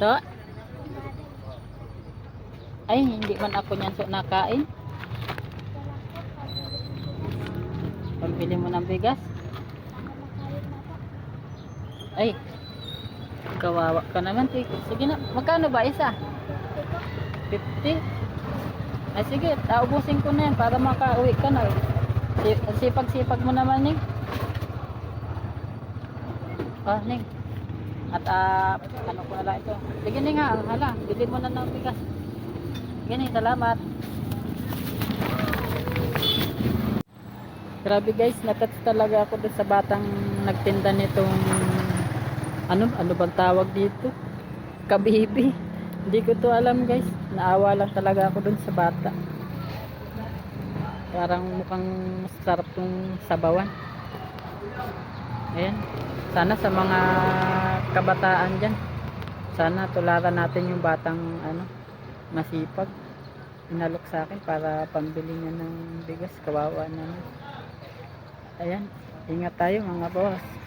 So? Ay, hindi man ako niyan so nakain. Pambili mo ng bigas? Ay, kawawa ka naman. Sige na, magkano ba isa? 50? Ay sige, taubusin ko na yan para makauwi ka na. Si- Sipag-sipag mo naman, Ning. Ah, Ning. At ah, ano ko na lang ito. Sige, Ning ha. Hala, bilhin mo na ng bigas. Ning. Salamat. Grabe guys, natats talaga ako dun sa batang nagtinda nitong ano, ano bang tawag dito? Kabibi. Hindi ko to alam guys. Naawa lang talaga ako dun sa bata. Parang mukhang masarap tong sabawan. Ayan. Sana sa mga kabataan dyan. Sana tularan natin yung batang ano, masipag. Inalok sa akin para pambili niya ng bigas. Kawawa naman. Ayan. Ingat tayo mga boss.